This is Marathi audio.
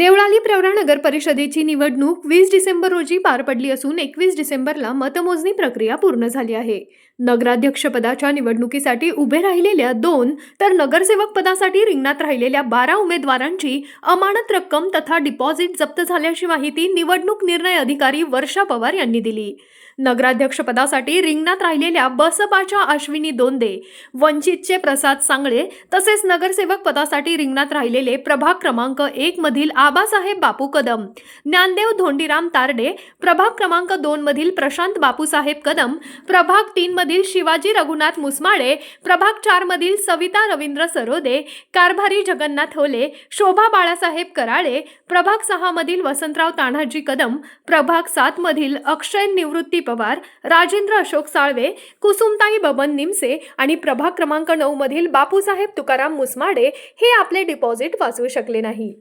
देवळाली प्रवरा नगर परिषदेची निवडणूक वीस डिसेंबर रोजी पार पडली असून एकवीस डिसेंबरला मतमोजणी प्रक्रिया पूर्ण झाली आहे. नगराध्यक्षपदाच्या निवडणुकीसाठी उभे राहिलेल्या दोन तर नगरसेवक पदासाठी रिंगणात राहिलेल्या बारा उमेदवारांची अमानत रक्कम तथा डिपॉझिट जप्त झाल्याची माहिती निवडणूक निर्णय अधिकारी वर्षा पवार यांनी दिली. नगराध्यक्षपदासाठी रिंगणात राहिलेल्या बसपाच्या अश्विनी दोंदे वंचितचे प्रसाद सांगळे तसेच नगरसेवक पदासाठी रिंगणात राहिलेले प्रभाग क्रमांक एक मधील आबासाहेब बापू कदम ज्ञानदेव धोंडीराम तारडे प्रभाग क्रमांक दोन मधील प्रशांत बापूसाहेब कदम प्रभाग तीन मधील शिवाजी रघुनाथ मुसमाळे प्रभाग चार मधील सविता रवींद्र सरोदे कारभारी जगन्नाथ होले शोभा बाळासाहेब कराळे प्रभाग सहा मधील वसंतराव तान्हाजी कदम प्रभाग सात मधील अक्षय निवृत्ती पवार राजेंद्र अशोक साळवे कुसुमताई बबन निमसे आणि प्रभाग क्रमांक नऊ मधील बापूसाहेब तुकाराम मुसमाडे हे आपले डिपॉझिट वाचवू शकले नाही.